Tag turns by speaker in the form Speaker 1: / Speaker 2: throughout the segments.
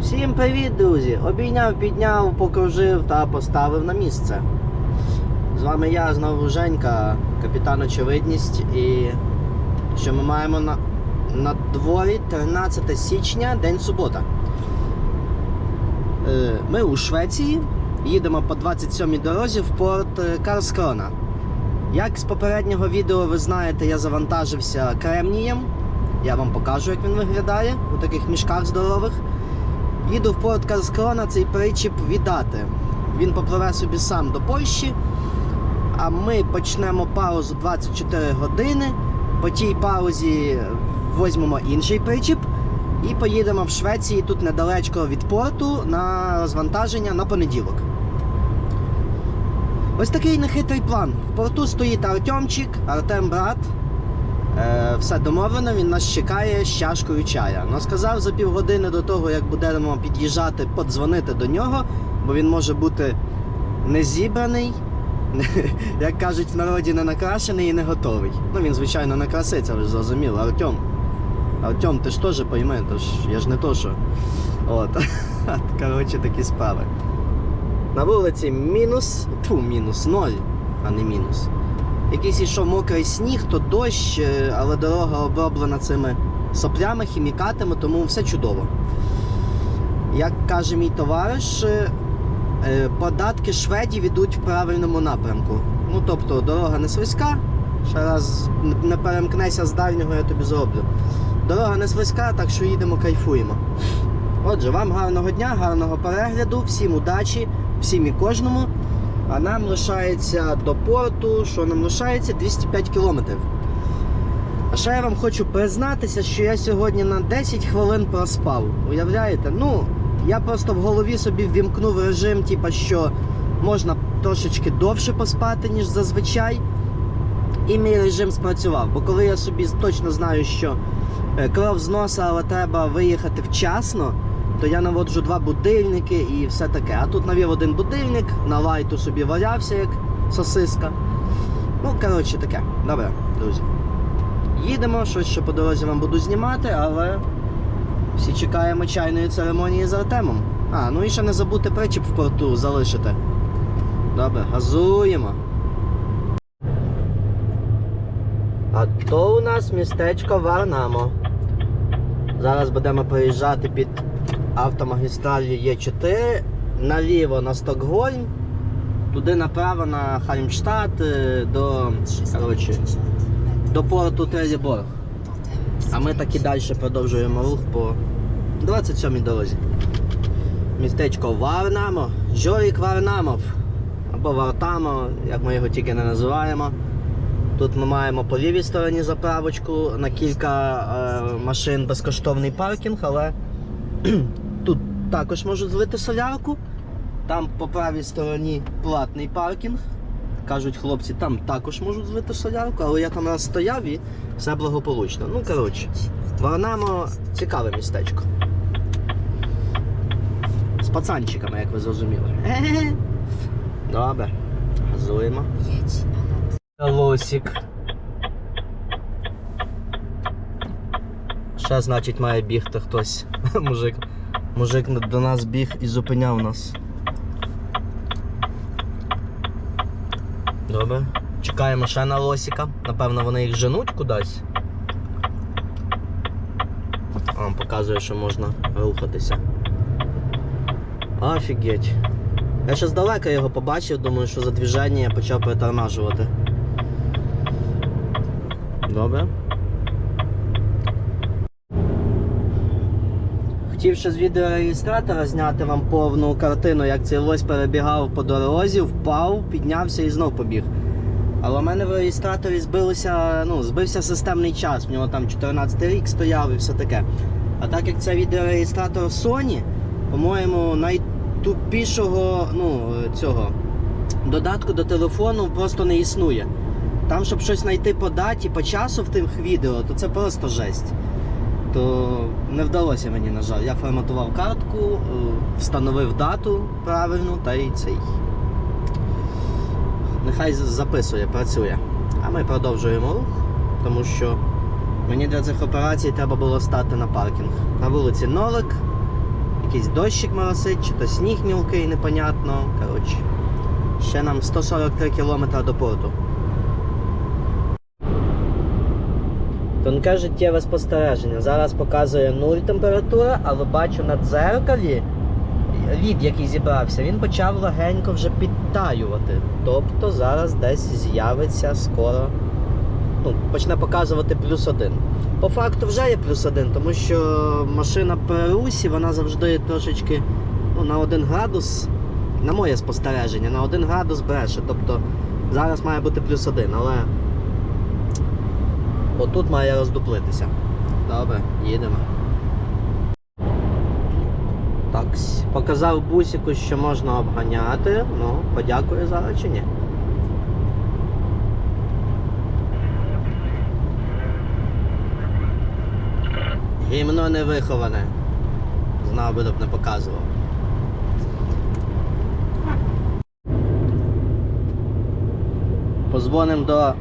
Speaker 1: Всім привіт, друзі! Обійняв, підняв, покружив та поставив на місце. З вами я знову Женька, капітан Очевидність. І що ми маємо на, на дворі 13 січня, день субота. Е, Ми у Швеції їдемо по 27-й дорозі в порт е, Карскрона. Як з попереднього відео ви знаєте, я завантажився кремнієм. Я вам покажу, як він виглядає у таких мішках здорових. Їду в порт Карскрона цей причіп віддати. Він попливе собі сам до Польщі, а ми почнемо паузу 24 години. По тій паузі візьмемо інший причіп і поїдемо в Швеції тут недалечко від порту на розвантаження на понеділок. Ось такий нехитрий план. В порту стоїть Артемчик, Артем брат. Е, все домовлено, він нас чекає з чашкою чая. Ну, сказав за півгодини до того, як будемо під'їжджати, подзвонити до нього, бо він може бути не зібраний, як кажуть в народі, не накрашений і не готовий. Ну він, звичайно, не краситься, ви ж зрозуміли. Артем. Артем, ти ж теж пойми, то ж я ж не то, що. От. Коротше, такі справи. На вулиці мінус, ту, мінус ноль, а не мінус. Якийсь ішов мокрий сніг, то дощ, е, але дорога оброблена цими соплями, хімікатами, тому все чудово. Як каже мій товариш, е, е, податки шведів ідуть в правильному напрямку. Ну тобто дорога не слизька. Ще раз не перемкнеся з дальнього, я тобі зроблю. Дорога не слизька, так що їдемо, кайфуємо. Отже, вам гарного дня, гарного перегляду, всім удачі, всім і кожному. А нам лишається до порту, що нам лишається 205 кілометрів. А ще я вам хочу признатися, що я сьогодні на 10 хвилин проспав. Уявляєте? Ну, я просто в голові собі ввімкнув режим, типа, що можна трошечки довше поспати, ніж зазвичай. І мій режим спрацював. Бо коли я собі точно знаю, що е, кров з носа, але треба виїхати вчасно, то я наводжу два будильники і все таке. А тут навів один будильник, на лайту собі валявся, як сосиска. Ну, коротше, таке. Добре, друзі. Їдемо, щось ще по дорозі вам буду знімати, але всі чекаємо чайної церемонії з Артемом. А, ну і ще не забудьте причіп в порту залишити. Добре, газуємо. А то у нас містечко Варнамо. Зараз будемо проїжджати під автомагістралью Є4 наліво на Стокгольм, туди направо на Хальмштадт е, до, коротше, до порту Треліборг. А ми так і далі продовжуємо рух по 27-й дорозі. Містечко Варнамо, Жорік Варнамов або Вартамо, як ми його тільки не називаємо. Тут ми маємо по лівій стороні заправочку на кілька е, машин безкоштовний паркінг, але також можуть злити солярку. Там по правій стороні платний паркінг. Кажуть хлопці, там також можуть злити солярку, але я там раз стояв і все благополучно. Ну, коротше, Варнамо цікаве містечко. З пацанчиками, як ви зрозуміли. Добре, газуємо. Лосик. Ще, значить, має бігти хтось. Мужик. Мужик до нас біг і зупиняв нас. Добре. Чекаємо ще на лосика. Напевно, вони їх женуть кудись. Вам показує, що можна рухатися. Офігеть. Я ще здалека його побачив, думаю, що за движення я почав притормажувати. Добре. Хотів ще з відеореєстратора зняти вам повну картину, як цей лось перебігав по дорозі, впав, піднявся і знов побіг. Але в мене в реєстраторі збилося, ну, збився системний час, в нього там 14 рік стояв і все таке. А так як це відеореєстратор Sony, по-моєму, найтупішого ну, цього додатку до телефону просто не існує. Там, щоб щось знайти по даті, по часу в тих відео, то це просто жесть. То не вдалося мені, на жаль. Я форматував картку, е, встановив дату правильну та й цей. Нехай записує, працює. А ми продовжуємо рух, тому що мені для цих операцій треба було стати на паркінг. На вулиці Нолик. якийсь дощик моросить, чи то сніг мілкий, непонятно. Коротше, ще нам 143 кілометри до порту. Тонке життєве спостереження. Зараз показує 0 температура, але бачу на дзеркалі лід, який зібрався, він почав легенько вже підтаювати. Тобто зараз десь з'явиться скоро. Ну, почне показувати плюс один. По факту вже є плюс один, тому що машина при вона завжди трошечки ну, на 1 градус, на моє спостереження, на 1 градус бреше. Тобто зараз має бути плюс один, але отут має роздуплитися. Добре, їдемо. Так, показав бусику, що можна обганяти. Ну, подякую зараз чи. Гімно не виховане. Знав би, б не показував. Позвоним до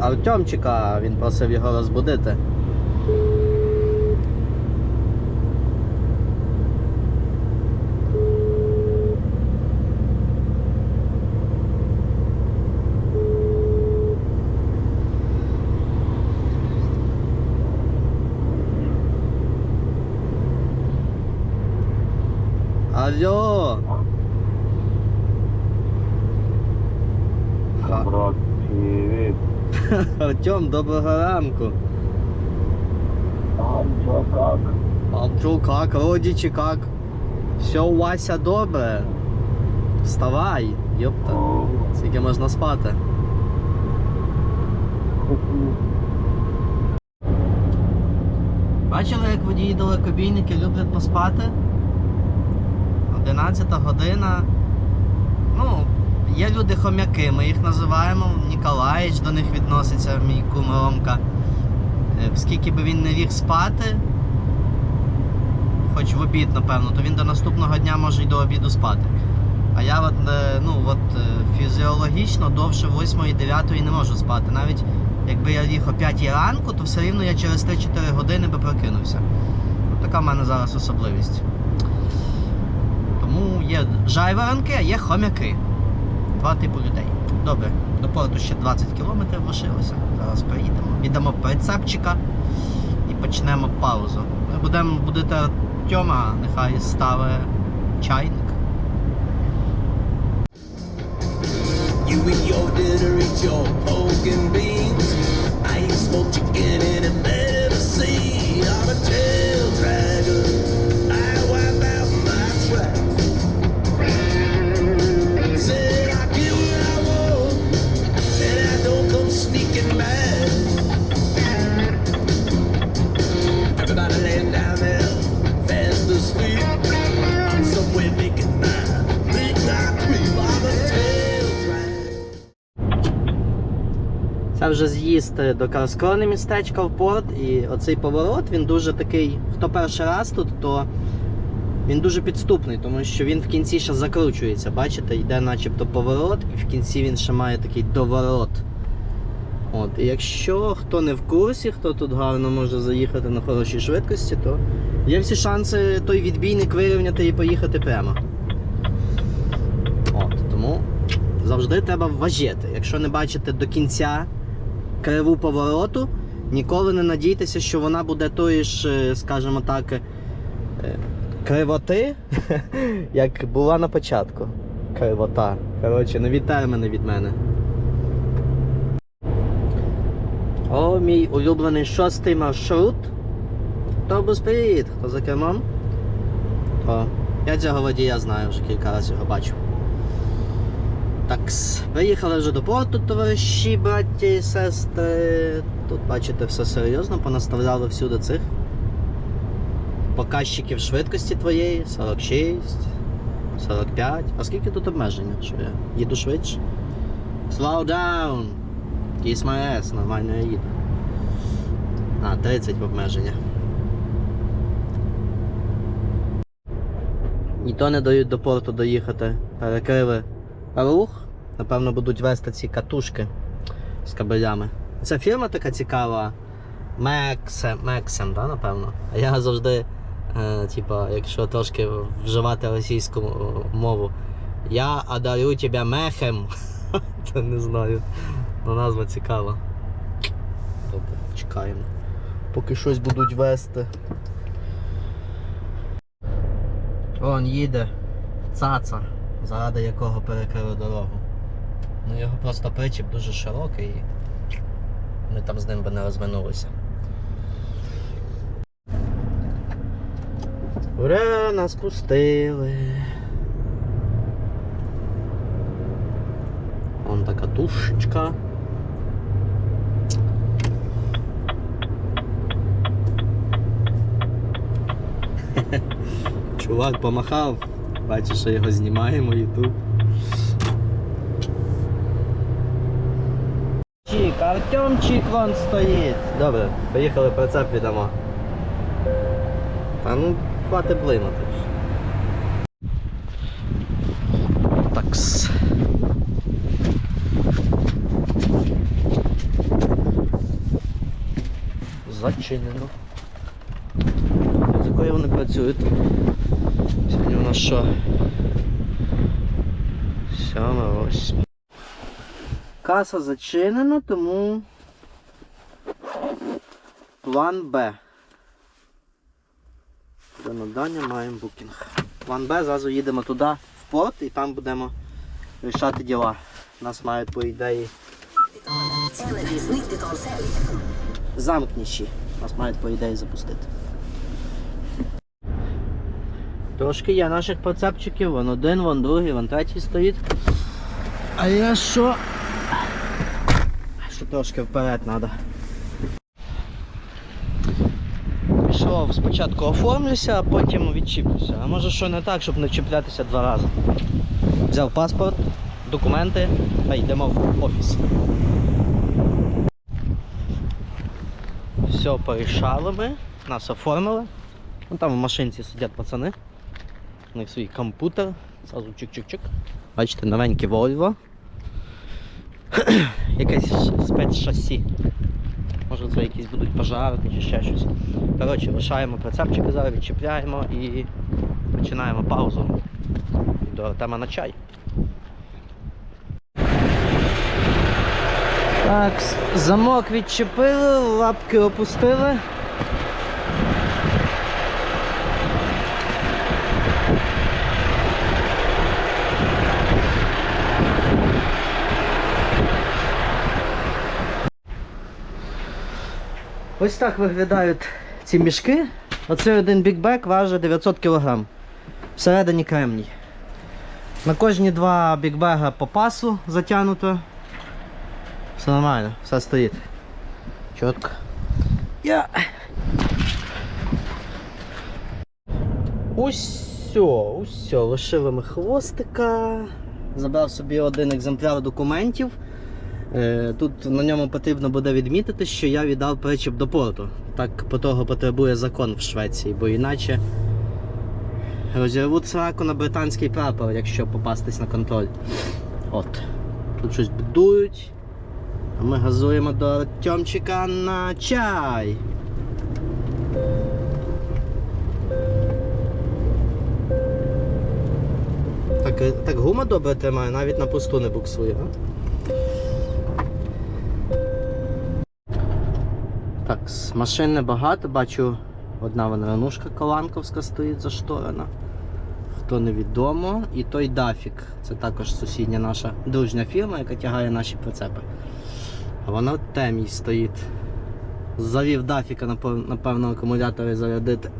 Speaker 1: Артемчика, він просив його розбудити. Алло! Артем, доброго ранку.
Speaker 2: А чё, как?
Speaker 1: А чё, как, родичи, как? Все у Вася добре. Вставай, йопта. Скільки можна спати? Бачили, як водії далекобійники люблять поспати? 11 година. Є люди хомяки, ми їх називаємо. Ніколаїч до них відноситься, мій кум Ромка. Е, Скільки би він не ліг спати, хоч в обід, напевно, то він до наступного дня може й до обіду спати. А я от, е, ну, от е, фізіологічно довше 8-9 не можу спати. Навіть якби я ліг о 5 ранку, то все рівно я через 3-4 години би прокинувся. От така в мене зараз особливість. Тому є жайворонки, а є хомяки. Два типи людей. Добре, до порту ще 20 кілометрів лишилося. Зараз приїдемо. Віддамо прицепчика і почнемо паузу. Ми будемо будити Артема, нехай ставить чайник.
Speaker 3: You chicken and a seen. I'm a tail dragger.
Speaker 1: Це до Карскрони містечка в порт, і оцей поворот він дуже такий, хто перший раз тут, то він дуже підступний, тому що він в кінці ще закручується. Бачите, йде начебто поворот, і в кінці він ще має такий доворот. От, і якщо хто не в курсі, хто тут гарно може заїхати на хорошій швидкості, то є всі шанси той відбійник вирівняти і поїхати прямо. От, тому завжди треба вважити. Якщо не бачите до кінця криву повороту, ніколи не надійтеся, що вона буде тої ж, е, скажімо так, е, кривоти, як була на початку. Кривота. Коротше, нові терміни від мене. О, мій улюблений шостий маршрут. Тобус привіт! Хто за кермом? О, я цього водія знаю, вже кілька разів його бачив. Так, приїхали вже до порту, товариші, браття і сестри. Тут, бачите, все серйозно, понаставляли всюди цих показчиків швидкості твоєї 46, 45. А скільки тут обмеження? Що я їду швидше? Slow down! Kiss my ass, нормально я їду. А, 30 обмеження. І не дають до порту доїхати. Перекрили рух. Напевно, будуть вести ці катушки з кабелями. Це фірма така цікава. Мексем, Мексем, да, напевно. А я завжди Е, типа, якщо трошки вживати російську мову. Я одарю тебе мехем. Та не знаю. Ну, назва цікава. Добре, чекаємо. Поки щось будуть вести. Он їде цаца, заради якого перекрили дорогу. Ну його просто причіп дуже широкий і ми там з ним би не розминулися. Ура, нас пустили. Вон така душечка. Чувак помахав, бачиш, що його знімаємо ютуб. Чик, Артемчик вон стоїть. Добре, поїхали прицеп віддамо. Та ну, хватить блимати. Такс. Зачинено. З якої вони працюють? Що? Сьома восьма. Каса зачинена, тому план Б. До надання маємо букінг. План Б, зразу їдемо туди, в порт, і там будемо рішати діла. Нас мають по ідеї замкніші. Нас мають по ідеї запустити. Трошки є наших прицепчиків, вон один, вон другий, вон третій стоїть. А я що? Що трошки вперед треба. Пішов спочатку оформлюся, а потім відчіплюся. А може що не так, щоб не чіплятися два рази. Взяв паспорт, документи та йдемо в офіс. Все порішали ми, нас оформили. Ну, там в машинці сидять пацани. У них свій комп'ютер. Сразу чик-чик-чик. Бачите, новеньке Volvo. Якесь спецшасі. Може це якісь будуть пожарити чи ще щось. Коротше, лишаємо прицепчики зараз, відчіпляємо і починаємо паузу. До Артема на чай. Так, замок відчепили, лапки опустили. Ось так виглядають ці мішки. Оцей один бікбек важить 900 кг. Всередині кремній. На кожні два бікбега по пасу затягнуто. Все нормально, все стоїть. Чітко. Я. Усьо, усьо, лишили ми хвостика. Забрав собі один екземпляр документів. Е, Тут на ньому потрібно буде відмітити, що я віддав причіп до порту. Так по того потребує закон в Швеції, бо іначе розірвуть сраку на британський прапор, якщо попастись на контроль. От. Тут щось будують. А ми газуємо до Артемчика на чай. Так, е, так гума добре тримає, навіть на пусту не буксує. А? Так, машин небагато, бачу одна ванранушка Каланковська стоїть зашторена. Хто невідомо. І той Дафік. Це також сусідня наша дружня фірма, яка тягає наші прицепи. А вона в темі стоїть. Завів Дафіка, напевно, акумулятори зарядити.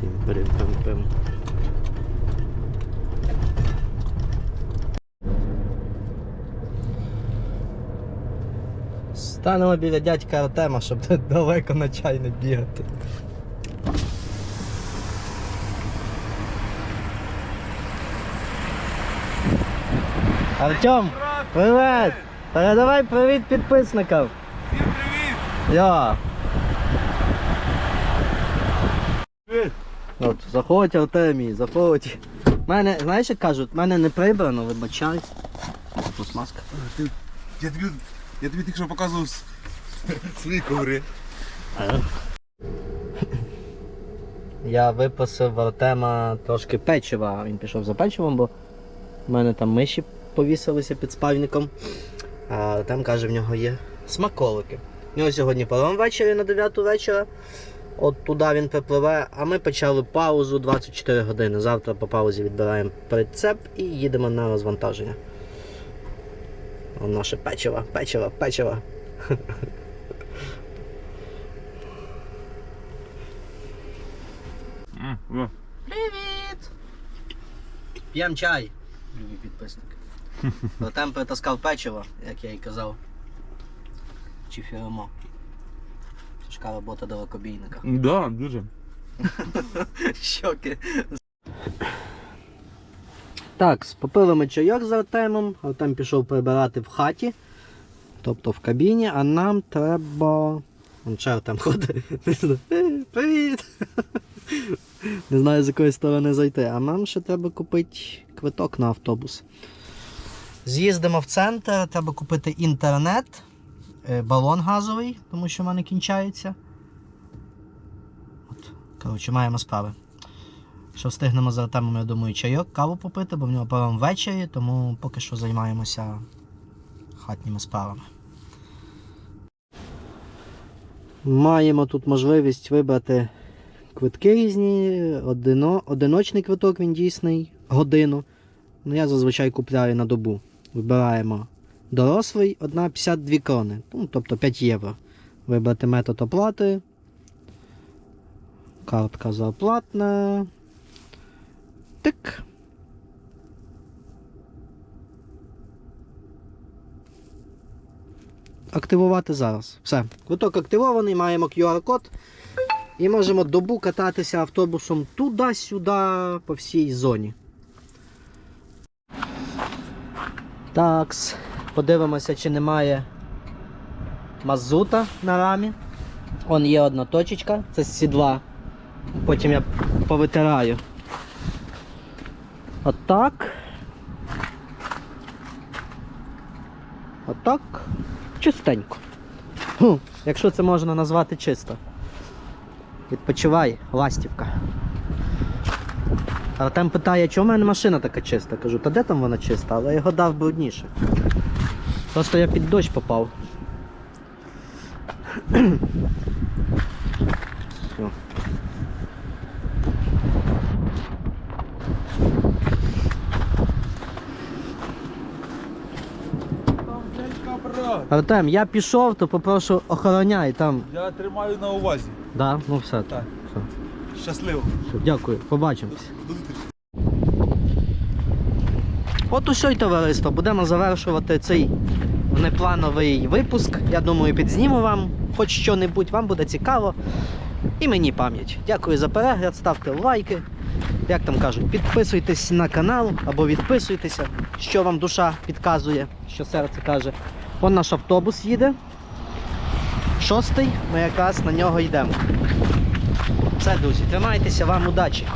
Speaker 1: Тим-пирим-пим-пим. Станемо біля дядька Артема, щоб далеко на чай не бігати. Артем, привет! Передавай привіт підписникам.
Speaker 2: Всім привіт!
Speaker 1: Я.
Speaker 2: Привіт!
Speaker 1: От, заходь, Артемій, заходь. Мене, знаєш, як кажуть, мене не прибрано, вибачай. Ось маска.
Speaker 2: Я тобі, я тобі тільки що показував свої коври.
Speaker 1: Я випасив Артема трошки печива. Він пішов за печивом, бо в мене там миші повісилися під спальником. А Артем каже, в нього є смаколики. В нього сьогодні паром ввечері на 9 вечора. От туди він припливе, а ми почали паузу 24 години. Завтра по паузі відбираємо прицеп і їдемо на розвантаження. Наше печиво, печиво, печиво. Привіт! П'ємо чай, любі підписники. Артем притаскав печиво, як я і казав. Чи фірмо. Тяжка робота далекобійника.
Speaker 2: Да, дуже.
Speaker 1: Щоки. Так, попили ми чайок з Артемом. Артем пішов прибирати в хаті, тобто в кабіні, а нам треба. Вон ще Артем ходить. Не знаю. «Е, Привіт! Не знаю, з якої сторони зайти. А нам ще треба купити квиток на автобус. З'їздимо в центр, треба купити інтернет, е, балон газовий, тому що в мене кінчається. От, коротше, маємо справи. Що встигнемо з Артемом, я думаю, чайок, каву попити, бо в нього паром ввечері, тому поки що займаємося хатніми справами. Маємо тут можливість вибрати квитки різні. Одино, одиночний квиток він дійсний годину. Ну, я зазвичай купляю на добу. Вибираємо дорослий, одна 52 крони, ну, тобто 5 євро. Вибрати метод оплати. Картка зарплатна. Тик. Активувати зараз. Все. Квиток активований, маємо QR-код. І можемо добу кататися автобусом туди-сюди по всій зоні. Такс. Подивимося, чи немає мазута на рамі. Он є одна точечка, це сідла. Потім я повитираю. Отак. Отак. Чистенько. Хм, якщо це можна назвати чисто. Відпочивай, ластівка. Артем питає, чому в мене машина така чиста? Кажу, та де там вона чиста, але його дав брудніше. Просто я під дощ попав. О. Артем, я пішов, то попрошу охороняй там.
Speaker 2: Я тримаю на увазі.
Speaker 1: Да? Ну все.
Speaker 2: Так.
Speaker 1: все,
Speaker 2: Щасливо.
Speaker 1: все. Дякую, побачимось.
Speaker 2: До зустрічі.
Speaker 1: От усе й товариство. Будемо завершувати цей внеплановий випуск. Я думаю, підзніму вам хоч що-небудь, вам буде цікаво. І мені пам'ять. Дякую за перегляд, ставте лайки. Як там кажуть, підписуйтесь на канал або відписуйтеся, що вам душа підказує, що серце каже. Вон наш автобус їде. Шостий, ми якраз на нього йдемо. Все, друзі, тримайтеся, вам удачі!